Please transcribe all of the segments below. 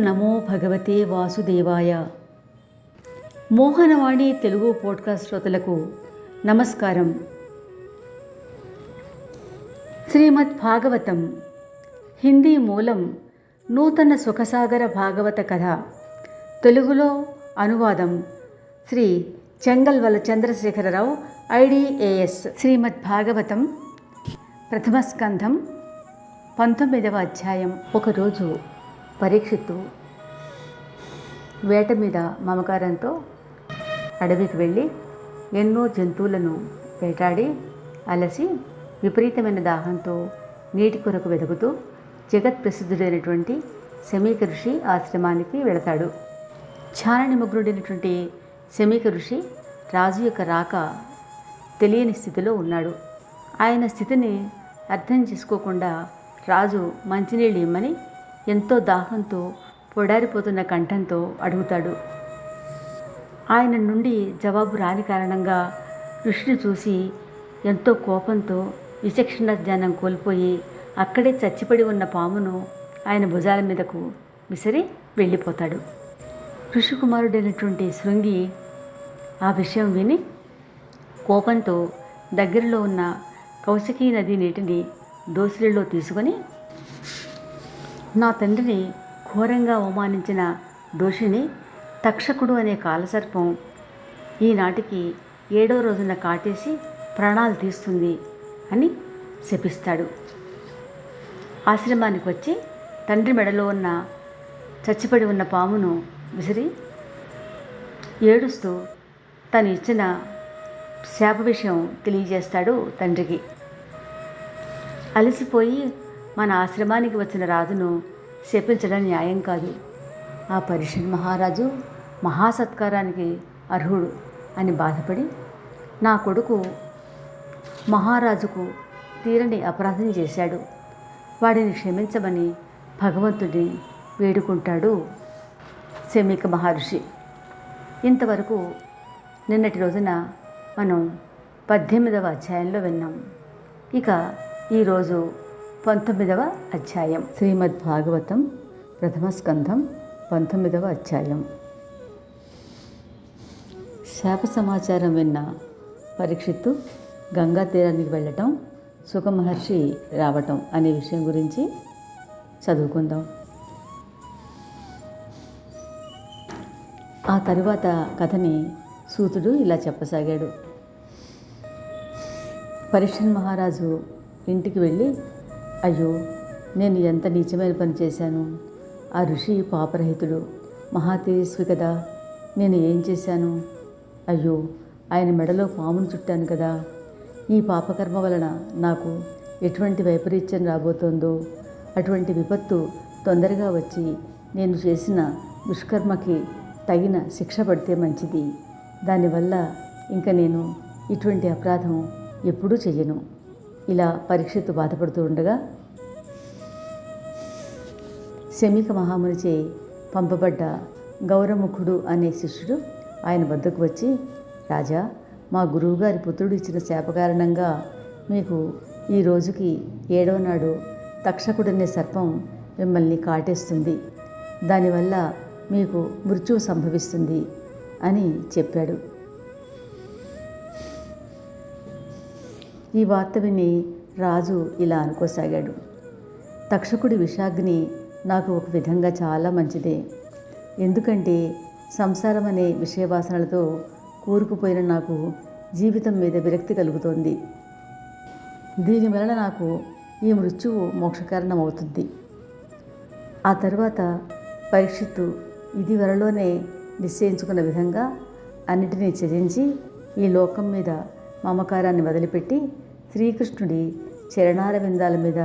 నమో భగవతే వాసుదేవాయ. మోహనవాణి తెలుగు పోడ్కాస్ట్ శ్రోతలకు నమస్కారం. శ్రీమద్ భాగవతం హిందీ మూలం నూతన సుఖసాగర భాగవత కథ. తెలుగులో అనువాదం శ్రీ చెంగల్వల చంద్రశేఖరరావు ఐడిఏఎస్ శ్రీమద్ భాగవతం ప్రథమ స్కంధం పంతొమ్మిదవ అధ్యాయం. ఒకరోజు పరీక్షిత్తు వేట మీద మమకారంతో అడవికి వెళ్ళి ఎన్నో జంతువులను వేటాడి అలసి విపరీతమైన దాహంతో నీటి కొరకు వెతుకుతూ జగత్ ప్రసిద్ధుడైనటువంటి శమీక ఋషి ఆశ్రమానికి వెళతాడు. ధ్యాన నిమగ్నుడైనటువంటి శమీక ఋషి రాజు యొక్క రాక తెలియని స్థితిలో ఉన్నాడు. ఆయన స్థితిని అర్థం చేసుకోకుండా రాజు మంచినీళ్ళు ఇమ్మని ఎంతో దాహంతో పొడారిపోతున్న కంఠంతో అడుగుతాడు. ఆయన నుండి జవాబు రాని కారణంగా ఋషిని చూసి ఎంతో కోపంతో విచక్షణ జ్ఞానం కోల్పోయి అక్కడే చచ్చిపడి ఉన్న పామును ఆయన భుజాల మీదకు విసిరి వెళ్ళిపోతాడు. ఋషికుమారుడైనటువంటి శృంగి ఆ విషయం విని కోపంతో దగ్గరలో ఉన్న కౌశకీ నది నీటిని దోసిలిలో తీసుకొని నా తండ్రిని ఘోరంగా అవమానించిన దోషిని తక్షకుడు అనే కాలసర్పం ఈనాటికి ఏడో రోజున కాటేసి ప్రాణాలు తీస్తుంది అని శపిస్తాడు. ఆశ్రమానికి వచ్చి తండ్రి మెడలో ఉన్న చచ్చిపడి ఉన్న పామును విసిరి ఏడుస్తూ తను ఇచ్చిన శాప విషయం తెలియజేస్తాడు తండ్రికి. అలసిపోయి మన ఆశ్రమానికి వచ్చిన రాజును శపించడం న్యాయం కాదు. ఆ పరిషన్ మహారాజు మహాసత్కారానికి అర్హుడు అని బాధపడి నా కొడుకు మహారాజుకు తీరని అపరాధం చేశాడు. వాడిని క్షమించమని భగవంతుడిని వేడుకుంటాడు శమిక మహర్షి. ఇంతవరకు నిన్నటి రోజున మనం పద్దెనిమిదవ అధ్యాయంలో విన్నాం. ఇక ఈరోజు పంతొమ్మిదవ అధ్యాయం. శ్రీమద్ భాగవతం ప్రథమ స్కంధం పంతొమ్మిదవ అధ్యాయం. శాప సమాచారం విన్న పరీక్షిత్తు గంగా తీరానికి వెళ్ళటం సుఖమహర్షి రావటం అనే విషయం గురించి చదువుకుందాం. ఆ తరువాత కథని సూతుడు ఇలా చెప్పసాగాడు. పరీక్షన్ మహారాజు ఇంటికి వెళ్ళి అయ్యో నేను ఎంత నీచమైన పని చేశాను? ఆ ఋషి పాపరహితుడు మహాతేజస్వి కదా నేను ఏం చేశాను? అయ్యో ఆయన మెడలో పామును చుట్టాను కదా. ఈ పాపకర్మ వలన నాకు ఎటువంటి వైపరీత్యం రాబోతోందో అటువంటి విపత్తు తొందరగా వచ్చి నేను చేసిన దుష్కర్మకి తగిన శిక్ష పడితే మంచిది. దానివల్ల ఇంకా నేను ఇటువంటి అపరాధం ఎప్పుడూ చెయ్యను. ఇలా పరీక్షిత్తు బాధపడుతూ ఉండగా శమిక మహామునిచే పంపబడ్డ గౌరముఖుడు అనే శిష్యుడు ఆయన వద్దకు వచ్చి రాజా మా గురువుగారి పుత్రుడు ఇచ్చిన శాప కారణంగా మీకు ఈ రోజుకి ఏడవ నాడు తక్షకుడనే సర్పం మిమ్మల్ని కాటేస్తుంది. దానివల్ల మీకు మృత్యువు సంభవిస్తుంది అని చెప్పాడు. ఈ వార్త విని రాజు ఇలా అనుకోసాగాడు. తక్షకుడి విషాగ్ని నాకు ఒక విధంగా చాలా మంచిదే. ఎందుకంటే సంసారం అనే విషయవాసనలతో కూరుకుపోయిన నాకు జీవితం మీద విరక్తి కలుగుతోంది. దీని వలన నాకు ఈ మృత్యువు మోక్షకారణం అవుతుంది ఆ తర్వాత పరీక్షిత్తు ఇది వరలోనే నిశ్చయించుకున్న విధంగా అన్నిటినీ త్యజించి ఈ లోకం మీద మమకారాన్ని వదిలిపెట్టి శ్రీకృష్ణుడి చరణార విందాల మీద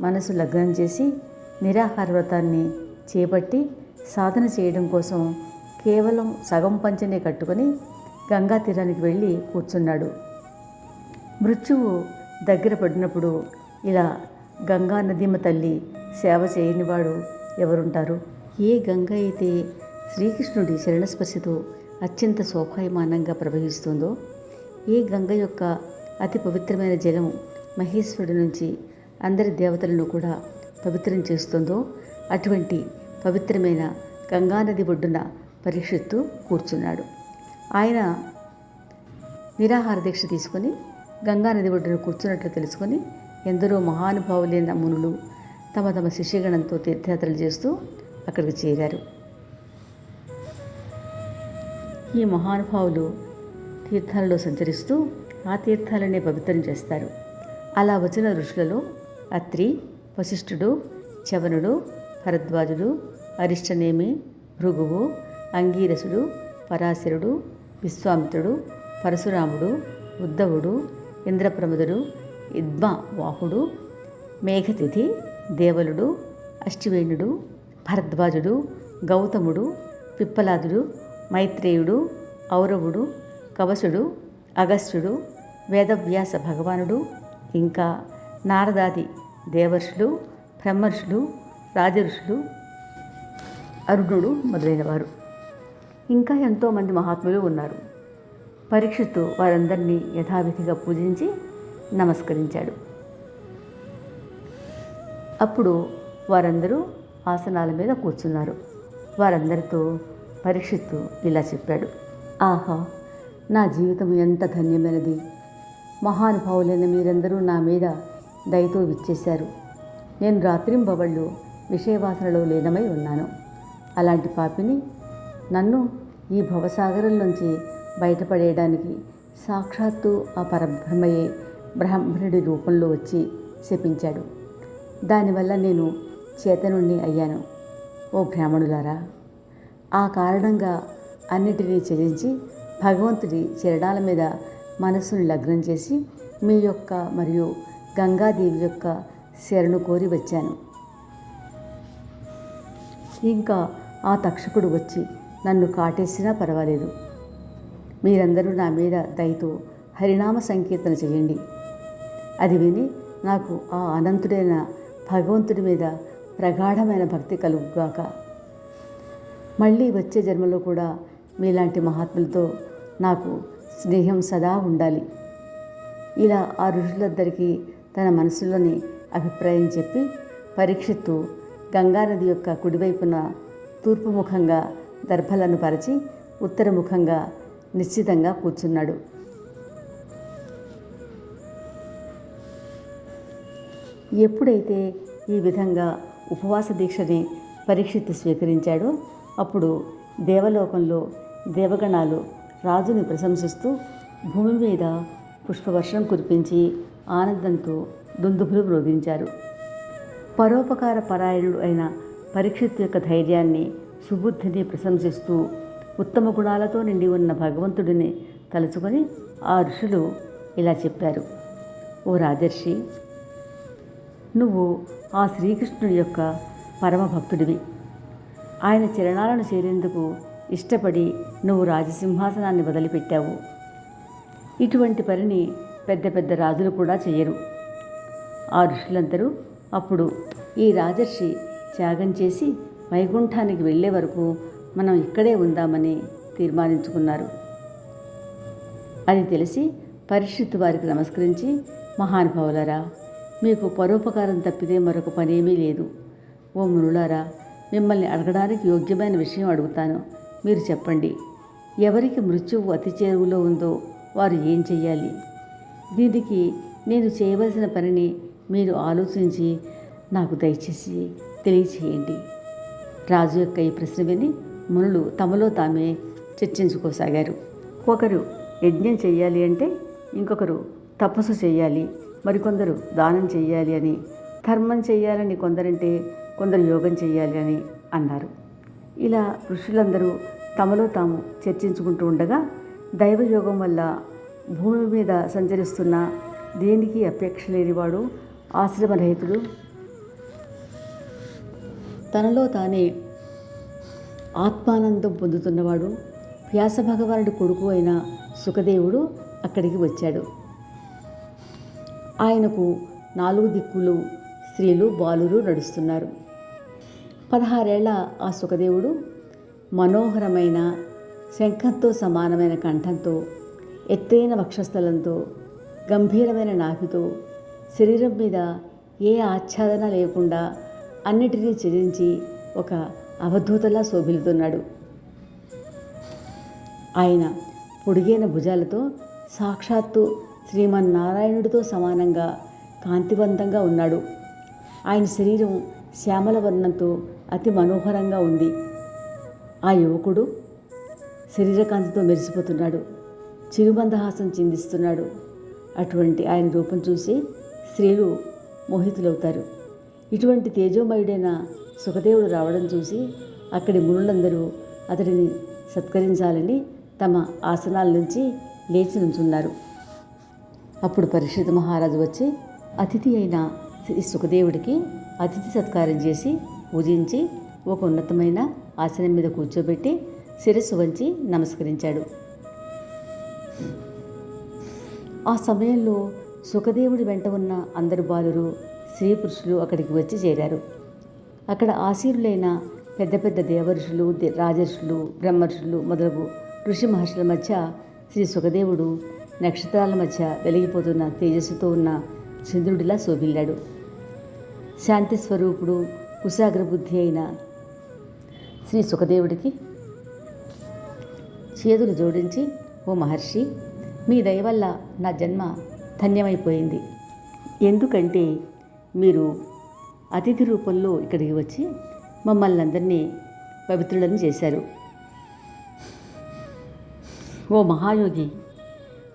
మనసు లగ్నం చేసి నిరాహార వ్రతాన్ని చేపట్టి సాధన చేయడం కోసం కేవలం సగం పంచనే కట్టుకొని గంగా తీరానికి వెళ్ళి కూర్చున్నాడు. మృత్యువు దగ్గర పడినప్పుడు ఇలా గంగా నదీమ తల్లి సేవ చేయనివాడు ఎవరుంటారు? ఏ గంగ అయితే శ్రీకృష్ణుడి శరణస్పర్శతో అత్యంత శోభాయమానంగా ప్రవహిస్తుందో ఈ గంగ యొక్క అతి పవిత్రమైన జలం మహేశ్వరుడి నుంచి అందరి దేవతలను కూడా పవిత్రం చేస్తుందో అటువంటి పవిత్రమైన గంగానది ఒడ్డున పరీక్షిత్తు కూర్చున్నాడు. ఆయన నిరాహార దీక్ష తీసుకొని గంగానది ఒడ్డున కూర్చున్నట్లు తెలుసుకొని ఎందరో మహానుభావులైన మునులు తమ తమ శిష్యగణంతో తీర్థయాత్రలు చేస్తూ అక్కడికి చేరారు. ఈ మహానుభావులు తీర్థాలలో సంచరిస్తూ ఆ తీర్థాలనే పవిత్రం చేస్తారు. అలా వచ్చిన ఋషులలో అత్రి వశిష్ఠుడు చవనుడు భరద్వాజుడు అరిష్టనేమి భృగువు అంగీరసుడు పరాశరుడు విశ్వామిత్రుడు పరశురాముడు ఉద్ధవుడు ఇంద్రప్రమదుడు ఇద్మ వాహుడు మేఘతిథి దేవలుడు అష్టివేణుడు భరద్వాజుడు గౌతముడు పిప్పలాదుడు మైత్రేయుడు ఔరవుడు కవసుడు అగస్త్యుడు వేదవ్యాస భగవానుడు ఇంకా నారదాది దేవర్షులు బ్రహ్మర్షులు రాజఋషులు అరుణుడు మొదలైనవారు. ఇంకా ఎంతోమంది మహాత్ములు ఉన్నారు. పరీక్షిత్తు వారందరినీ యథావిధిగా పూజించి నమస్కరించాడు. అప్పుడు వారందరూ ఆసనాల మీద కూర్చున్నారు. వారందరితో పరీక్షిత్తు ఇలా చెప్పాడు. ఆహా! నా జీవితం ఎంత ధన్యమైనది. మహానుభావులైన మీరందరూ నా మీద దయతో విచ్చేశారు. నేను రాత్రింబవళ్ళు విషయవాసనలో లీనమై ఉన్నాను. అలాంటి పాపిని నన్ను ఈ భవసాగరంలోంచి బయటపడేయడానికి సాక్షాత్తు ఆ పరబ్రహ్మయే బ్రాహ్మణుడి రూపంలో వచ్చి శపించాడు. దానివల్ల నేను చేతనుణ్ణి అయ్యాను. ఓ బ్రాహ్మణులారా ఆ కారణంగా అన్నిటినీ త్యజించి భగవంతుడి చరణాల మీద మనసును లగ్నం చేసి మీ యొక్క మరియు గంగాదేవి యొక్క శరణు కోరి వచ్చాను. ఇంకా ఆ తక్షకుడు వచ్చి నన్ను కాటేసినా పర్వాలేదు. మీరందరూ నా మీద దయతో హరినామ సంకీర్తన చేయండి. అది విని నాకు ఆ అనంతుడైన భగవంతుడి మీద ప్రగాఢమైన భక్తి కలుగుగాక. మళ్ళీ వచ్చే జన్మలో కూడా మీలాంటి మహాత్ములతో నాకు స్నేహం సదా ఉండాలి. ఇలా ఆ ఋషులందరికీ తన మనసులోని అభిప్రాయం చెప్పి పరీక్షిత్తు గంగానది యొక్క కుడివైపున తూర్పు ముఖంగా దర్భలను పరిచి ఉత్తరముఖంగా నిశ్చితంగా కూర్చున్నాడు. ఎప్పుడైతే ఈ విధంగా ఉపవాస దీక్షని పరీక్షిత్తు స్వీకరించాడో అప్పుడు దేవలోకంలో దేవగణాలు రాజుని ప్రశంసిస్తూ భూమి మీద పుష్పవర్షం కురిపించి ఆనందంతో దుందుభులు మ్రోగించారు. పరోపకార పరాయణుడు అయిన పరీక్షిత్ యొక్క ధైర్యాన్ని సుబుద్ధిని ప్రశంసిస్తూ ఉత్తమ గుణాలతో నిండి ఉన్న భగవంతుడిని తలుచుకొని ఆ ఋషులు ఇలా చెప్పారు. ఓ రాజర్షి నువ్వు ఆ శ్రీకృష్ణుడి యొక్క పరమ భక్తుడివి ఆయన చరణాలను చేరేందుకు ఇష్టపడి నువ్వు రాజసింహాసనాన్ని వదిలిపెట్టావు. ఇటువంటి పనిని పెద్ద పెద్ద రాజులు కూడా చేయరు ఆ ఋషులందరూ అప్పుడు ఈ రాజర్షి త్యాగం చేసి వైకుంఠానికి వెళ్ళే వరకు మనం ఇక్కడే ఉందామని తీర్మానించుకున్నారు. అది తెలిసి పరిషత్ వారికి నమస్కరించి మహానుభావులారా మీకు పరోపకారం తప్పితే మరొక పనేమీ లేదు. ఓ మునులారా మిమ్మల్ని అడగడానికి యోగ్యమైన విషయం అడుగుతాను. మీరు చెప్పండి ఎవరికి మృత్యువు అతి చేరువలో ఉందో వారు ఏం చెయ్యాలి? దీనికి నేను చేయవలసిన పనిని మీరు ఆలోచించి నాకు దయచేసి తెలియచేయండి. రాజు యొక్క ఈ ప్రశ్న విని మునులు తమలో తామే చర్చించుకోసాగారు. ఒకరు యజ్ఞం చేయాలి అంటే ఇంకొకరు తపస్సు చేయాలి మరికొందరు దానం చేయాలి అని ధర్మం చేయాలని కొందరంటే కొందరు యోగం చేయాలి అని అన్నారు. ఇలా ఋషులందరూ తమలో తాము చర్చించుకుంటూ ఉండగా దైవయోగం వల్ల భూమి మీద సంచరిస్తున్న దేనికి అపేక్ష లేనివాడు ఆశ్రమరహితుడు? తనలో తానే ఆత్మానందం పొందుతున్నవాడు వ్యాస భగవానుడి కొడుకు అయిన సుఖదేవుడు అక్కడికి వచ్చాడు. ఆయనకు నాలుగు దిక్కులు స్త్రీలు బాలురు నడుస్తున్నారు. పదహారేళ్ళ ఆ సుఖదేవుడు మనోహరమైన శంఖంతో సమానమైన కంఠంతో ఎత్తైన వక్షస్థలంతో గంభీరమైన నాభితో శరీరం మీద ఏ ఆచ్ఛాదన లేకుండా అన్నిటినీ ఛేదించి ఒక అవధూతలా శోభిలుతున్నాడు ఆయన పొడిగైన భుజాలతో సాక్షాత్తు శ్రీమన్నారాయణుడితో సమానంగా కాంతివంతంగా ఉన్నాడు. ఆయన శరీరం శ్యామల వర్ణంతో అతి మనోహరంగా ఉంది. ఆ యువకుడు శరీరకాంతితో మెరిసిపోతున్నాడు. చిరుబంధహాసం చిందిస్తున్నాడు. అటువంటి ఆయన రూపం చూసి స్త్రీలు మోహితులవుతారు. ఇటువంటి తేజోమయుడైన సుఖదేవుడు రావడం చూసి అక్కడి మునులందరూ అతడిని సత్కరించాలని తమ ఆసనాల నుంచి లేచి నుంచున్నారు. అప్పుడు పరిషత్ మహారాజు వచ్చి అతిథి అయిన శ్రీ సుఖదేవుడికి అతిథి సత్కారం చేసి పూజించి ఒక ఉన్నతమైన ఆసనం మీద కూర్చోబెట్టి శిరస్సు వంచి నమస్కరించాడు. ఆ సమయంలో సుఖదేవుడి వెంట ఉన్న అందరు బాలురు స్త్రీ పురుషులు అక్కడికి వచ్చి చేరారు. అక్కడ ఆశీరులైన పెద్ద పెద్ద దేవర్షులు రాజర్షులు బ్రహ్మర్షులు మొదలగు ఋషి మహర్షుల మధ్య శ్రీ సుఖదేవుడు నక్షత్రాల మధ్య వెలిగిపోతున్న తేజస్సుతో ఉన్న చంద్రుడిలా శోభిల్లాడు. శాంతి స్వరూపుడు కుశాగ్రబుద్ధి అయిన శ్రీ సుఖదేవుడికి చేతులు జోడించి ఓ మహర్షి మీ దయ వల్ల నా జన్మ ధన్యమైపోయింది. ఎందుకంటే మీరు అతిథి రూపంలో ఇక్కడికి వచ్చి మమ్మల్ని అందరినీ పవిత్రులను చేశారు. ఓ మహాయోగి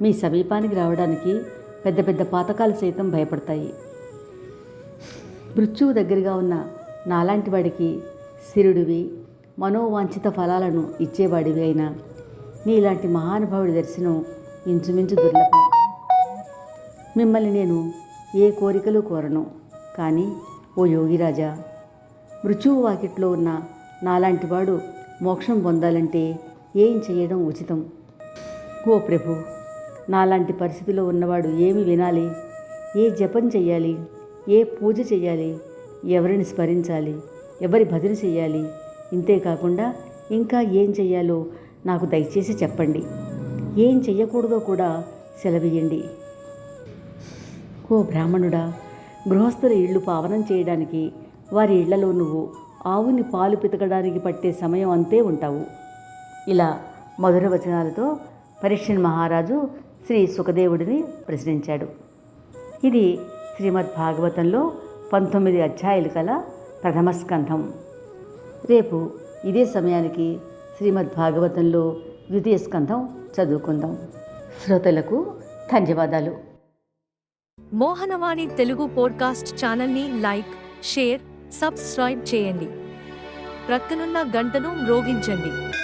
మీ సమీపానికి రావడానికి పెద్ద పెద్ద పాతకాలు సైతం భయపడతాయి. మృత్యువు దగ్గరగా ఉన్న నాలాంటి వాడికి శిరుడివి మనోవాంఛిత ఫలాలను ఇచ్చేవాడివి అయినా నీలాంటి మహానుభావుడి దర్శనం ఇంచుమించు దుర్లభం. మిమ్మల్ని నేను ఏ కోరికలు కోరను కానీ ఓ యోగిరాజా మృత్యువు వాకిట్లో ఉన్న నాలాంటి వాడు మోక్షం పొందాలంటే ఏం చేయడం ఉచితం? ఓ ప్రభు నాలాంటి పరిస్థితిలో ఉన్నవాడు ఏమి వినాలి? ఏ జపం చేయాలి ఏ పూజ చేయాలి ఎవరిని స్మరించాలి? ఎవరి భజన చేయాలి ఇంతేకాకుండా ఇంకా ఏం చెయ్యాలో నాకు దయచేసి చెప్పండి. ఏం చెయ్యకూడదో కూడా సెలవియండి ఓ బ్రాహ్మణుడా గృహస్థుల ఇళ్ళు పావనం చేయడానికి వారి ఇళ్ళలో నువ్వు ఆవుని పాలు పితకడానికి పట్టే సమయం అంతే ఉంటావు. ఇలా మధుర వచనాలతో పరీక్షన్ మహారాజు శ్రీ సుఖదేవుడిని ప్రశ్నించాడు. ఇది శ్రీమద్ భాగవతంలో పంతొమ్మిది అధ్యాయులు కల ప్రథమ స్కంధం. రేపు ఇదే సమయానికి శ్రీమద్ భాగవతంలో ద్వితీయ స్కంధం చదువుకుందాం. శ్రోతలకు ధన్యవాదాలు. మోహనవాణి తెలుగు పోడ్కాస్ట్ ఛానల్ని లైక్ షేర్ సబ్స్క్రైబ్ చేయండి. ప్రక్కనున్న గంటను మ్రోగించండి.